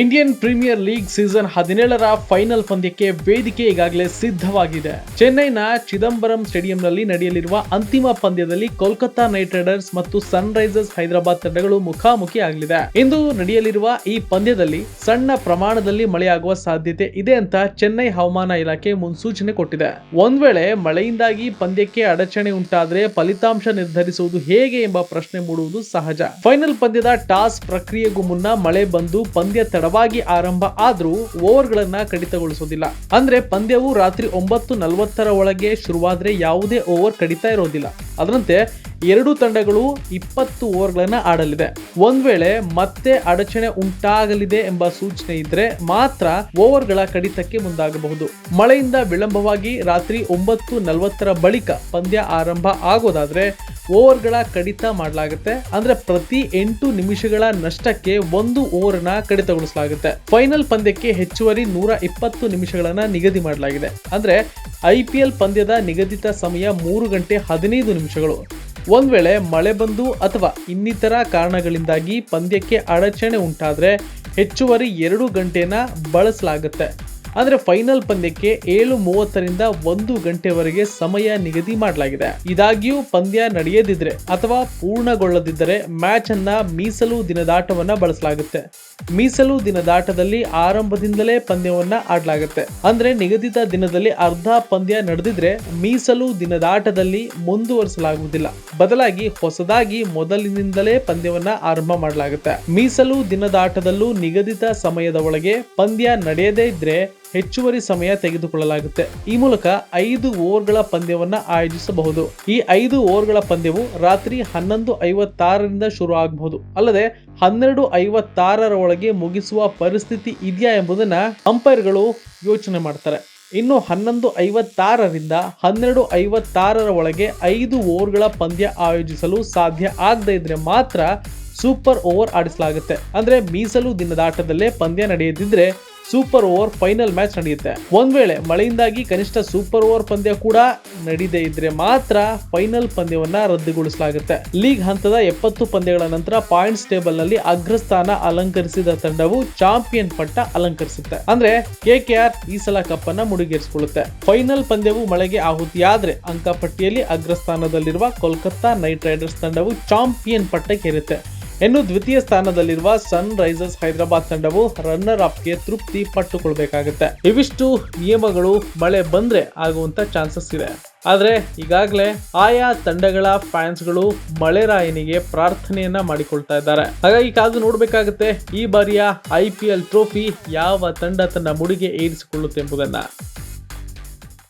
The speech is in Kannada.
ಇಂಡಿಯನ್ ಪ್ರೀಮಿಯರ್ ಲೀಗ್ ಸೀಸನ್ ಹದಿನೇಳರ ಫೈನಲ್ ಪಂದ್ಯಕ್ಕೆ ವೇದಿಕೆ ಈಗಾಗಲೇ ಸಿದ್ಧವಾಗಿದೆ. ಚೆನ್ನೈನ ಚಿದಂಬರಂ ಸ್ಟೇಡಿಯಂನಲ್ಲಿ ನಡೆಯಲಿರುವ ಅಂತಿಮ ಪಂದ್ಯದಲ್ಲಿ ಕೋಲ್ಕತ್ತಾ ನೈಟ್ ರೈಡರ್ಸ್ ಮತ್ತು ಸನ್ ರೈಸರ್ಸ್ ಹೈದರಾಬಾದ್ ತಂಡಗಳು ಮುಖಾಮುಖಿ ಆಗಲಿದೆ. ಇಂದು ನಡೆಯಲಿರುವ ಈ ಪಂದ್ಯದಲ್ಲಿ ಸಣ್ಣ ಪ್ರಮಾಣದಲ್ಲಿ ಮಳೆಯಾಗುವ ಸಾಧ್ಯತೆ ಇದೆ ಅಂತ ಚೆನ್ನೈ ಹವಾಮಾನ ಇಲಾಖೆ ಮುನ್ಸೂಚನೆ ಕೊಟ್ಟಿದೆ. ಒಂದ್ ವೇಳೆ ಮಳೆಯಿಂದಾಗಿ ಪಂದ್ಯಕ್ಕೆ ಅಡಚಣೆ ಉಂಟಾದರೆ ಫಲಿತಾಂಶ ನಿರ್ಧರಿಸುವುದು ಹೇಗೆ ಎಂಬ ಪ್ರಶ್ನೆ ಮೂಡುವುದು ಸಹಜ. ಫೈನಲ್ ಪಂದ್ಯದ ಟಾಸ್ ಪ್ರಕ್ರಿಯೆಗೂ ಮುನ್ನ ಮಳೆ ಬಂದು ಪಂದ್ಯ ತಡವಾಗಿ ಆರಂಭ ಆದರೂ ಓವರ್ಗಳನ್ನು ಕಡಿತಗೊಳಿಸೋದಿಲ್ಲ. ಅಂದ್ರೆ ಪಂದ್ಯವು ರಾತ್ರಿ ಒಂಬತ್ತು ನಲವತ್ತರ ಒಳಗೆ ಶುರುವಾದ್ರೆ ಯಾವುದೇ ಓವರ್ ಕಡಿತ ಇರೋದಿಲ್ಲ. ಅದರಂತೆ ಎರಡು ತಂಡಗಳು ಇಪ್ಪತ್ತು ಓವರ್ಗಳನ್ನು ಆಡಲಿದೆ. ಒಂದ್ ವೇಳೆ ಮತ್ತೆ ಅಡಚಣೆ ಉಂಟಾಗಲಿದೆ ಎಂಬ ಸೂಚನೆ ಇದ್ರೆ ಮಾತ್ರ ಓವರ್ಗಳ ಕಡಿತಕ್ಕೆ ಮುಂದಾಗಬಹುದು. ಮಳೆಯಿಂದ ವಿಳಂಬವಾಗಿ ರಾತ್ರಿ ಒಂಬತ್ತು ನಲವತ್ತರ ಬಳಿಕ ಪಂದ್ಯ ಆರಂಭ ಆಗೋದಾದ್ರೆ ಓವರ್ಗಳ ಕಡಿತ ಮಾಡಲಾಗುತ್ತೆ. ಅಂದ್ರೆ ಪ್ರತಿ ಎಂಟು ನಿಮಿಷಗಳ ನಷ್ಟಕ್ಕೆ ಒಂದು ಓವರ್ನ ಕಡಿತಗೊಳಿಸಲಾಗುತ್ತೆ ಫೈನಲ್ ಪಂದ್ಯಕ್ಕೆ ಹೆಚ್ಚುವರಿ ನೂರ ಇಪ್ಪತ್ತು ನಿಮಿಷಗಳನ್ನ ನಿಗದಿ ಮಾಡಲಾಗಿದೆ. ಅಂದ್ರೆ ಐ ಪಿ ಎಲ್ ಪಂದ್ಯದ ನಿಗದಿತ ಸಮಯ ಮೂರು ಗಂಟೆ ಹದಿನೈದು ನಿಮಿಷಗಳು. ಒಂದ್ ವೇಳೆ ಮಳೆ ಬಂದು ಅಥವಾ ಇನ್ನಿತರ ಕಾರಣಗಳಿಂದಾಗಿ ಪಂದ್ಯಕ್ಕೆ ಅಡಚಣೆ ಉಂಟಾದ್ರೆ ಹೆಚ್ಚುವರಿ ಎರಡು ಗಂಟೆನ ಬಳಸಲಾಗುತ್ತೆ. ಅಂದ್ರೆ ಫೈನಲ್ ಪಂದ್ಯಕ್ಕೆ ಏಳು ಮೂವತ್ತರಿಂದ ಒಂದು ಗಂಟೆವರೆಗೆ ಸಮಯ ನಿಗದಿ ಮಾಡಲಾಗಿದೆ. ಇದಾಗಿಯೂ ಪಂದ್ಯ ನಡೆಯದಿದ್ರೆ ಅಥವಾ ಪೂರ್ಣಗೊಳ್ಳದಿದ್ದರೆ ಮ್ಯಾಚ್ ಅನ್ನ ಮೀಸಲು ದಿನದಾಟವನ್ನ ಬಳಸಲಾಗುತ್ತೆ. ಮೀಸಲು ದಿನದಾಟದಲ್ಲಿ ಆರಂಭದಿಂದಲೇ ಪಂದ್ಯವನ್ನ ಆಡಲಾಗುತ್ತೆ. ಅಂದ್ರೆ ನಿಗದಿತ ದಿನದಲ್ಲಿ ಅರ್ಧ ಪಂದ್ಯ ನಡೆದಿದ್ರೆ ಮೀಸಲು ದಿನದಾಟದಲ್ಲಿ ಮುಂದುವರಿಸಲಾಗುವುದಿಲ್ಲ. ಬದಲಾಗಿ ಹೊಸದಾಗಿ ಮೊದಲಿನಿಂದಲೇ ಪಂದ್ಯವನ್ನ ಆರಂಭ ಮಾಡಲಾಗುತ್ತೆ. ಮೀಸಲು ದಿನದಾಟದಲ್ಲೂ ನಿಗದಿತ ಸಮಯದ ಒಳಗೆ ಪಂದ್ಯ ನಡೆಯದೇ ಇದ್ರೆ ಹೆಚ್ಚುವರಿ ಸಮಯ ತೆಗೆದುಕೊಳ್ಳಲಾಗುತ್ತೆ. ಈ ಮೂಲಕ ಐದು ಓವರ್ಗಳ ಪಂದ್ಯವನ್ನ ಆಯೋಜಿಸಬಹುದು. ಈ ಐದು ಓವರ್ಗಳ ಪಂದ್ಯವು ರಾತ್ರಿ ಹನ್ನೊಂದು ಐವತ್ತಾರರಿಂದ ಶುರು ಆಗಬಹುದು. ಅಲ್ಲದೆ ಹನ್ನೆರಡು ಐವತ್ತಾರರ ಒಳಗೆ ಮುಗಿಸುವ ಪರಿಸ್ಥಿತಿ ಇದೆಯಾ ಎಂಬುದನ್ನ ಅಂಪೈರ್ಗಳು ಯೋಚನೆ ಮಾಡ್ತಾರೆ. ಇನ್ನು ಹನ್ನೊಂದು ಐವತ್ತಾರರಿಂದ ಹನ್ನೆರಡು ಐವತ್ತಾರರ ಒಳಗೆ ಐದು ಓವರ್ಗಳ ಪಂದ್ಯ ಆಯೋಜಿಸಲು ಸಾಧ್ಯ ಆಗದೇ ಇದ್ರೆ ಮಾತ್ರ ಸೂಪರ್ ಓವರ್ ಆಡಿಸಲಾಗುತ್ತೆ. ಅಂದ್ರೆ ಮೀಸಲು ದಿನದಾಟದಲ್ಲೇ ಪಂದ್ಯ ನಡೆಯದಿದ್ರೆ ಸೂಪರ್ ಓವರ್ ಫೈನಲ್ ಮ್ಯಾಚ್ ನಡೆಯುತ್ತೆ. ಒಂದ್ ವೇಳೆ ಮಳೆಯಿಂದಾಗಿ ಕನಿಷ್ಠ ಸೂಪರ್ ಓವರ್ ಪಂದ್ಯ ಕೂಡ ನಡೀದೇ ಇದ್ರೆ ಮಾತ್ರ ಫೈನಲ್ ಪಂದ್ಯವನ್ನ ರದ್ದುಗೊಳಿಸಲಾಗುತ್ತೆ. ಲೀಗ್ ಹಂತದ ಎಪ್ಪತ್ತು ಪಂದ್ಯಗಳ ನಂತರ ಪಾಯಿಂಟ್ಸ್ ಟೇಬಲ್ನಲ್ಲಿ ಅಗ್ರಸ್ಥಾನ ಅಲಂಕರಿಸಿದ ತಂಡವು ಚಾಂಪಿಯನ್ ಪಟ್ಟ ಅಲಂಕರಿಸುತ್ತೆ. ಅಂದ್ರೆ ಕೆಕೆಆರ್ ಈ ಸಲ ಕಪ್ ಅನ್ನ ಮುಡಿಗೇರಿಸಿಕೊಳ್ಳುತ್ತೆ. ಫೈನಲ್ ಪಂದ್ಯವು ಮಳೆಗೆ ಆಹುತಿಯಾದ್ರೆ ಅಂಕಪಟ್ಟಿಯಲ್ಲಿ ಅಗ್ರಸ್ಥಾನದಲ್ಲಿರುವ ಕೋಲ್ಕತ್ತಾ ನೈಟ್ ರೈಡರ್ಸ್ ತಂಡವು ಚಾಂಪಿಯನ್ ಪಟ್ಟಕ್ಕೇರುತ್ತೆ ಇನ್ನು ದ್ವಿತೀಯ ಸ್ಥಾನದಲ್ಲಿರುವ ಸನ್ ರೈಸರ್ಸ್ ಹೈದರಾಬಾದ್ ತಂಡವು ರನ್ನರ್ ಅಪ್ಗೆ ತೃಪ್ತಿ ಪಟ್ಟುಕೊಳ್ಬೇಕಾಗುತ್ತೆ. ಇವಿಷ್ಟು ನಿಯಮಗಳು ಮಳೆ ಬಂದ್ರೆ ಆಗುವಂತ ಚಾನ್ಸಸ್ ಇದೆ. ಆದ್ರೆ ಈಗಾಗಲೇ ಆಯಾ ತಂಡಗಳ ಫ್ಯಾನ್ಸ್ಗಳು ಮಳೆರಾಯನಿಗೆ ಪ್ರಾರ್ಥನೆಯನ್ನ ಮಾಡಿಕೊಳ್ತಾ ಇದ್ದಾರೆ. ಹಾಗಾಗಿ ಕಾದು ನೋಡಬೇಕಾಗುತ್ತೆ ಈ ಬಾರಿಯ ಐ ಪಿ ಎಲ್ ಟ್ರೋಫಿ ಯಾವ ತಂಡ ತನ್ನ ಮುಡಿಗೆ ಏರಿಸಿಕೊಳ್ಳುತ್ತೆ ಎಂಬುದನ್ನ.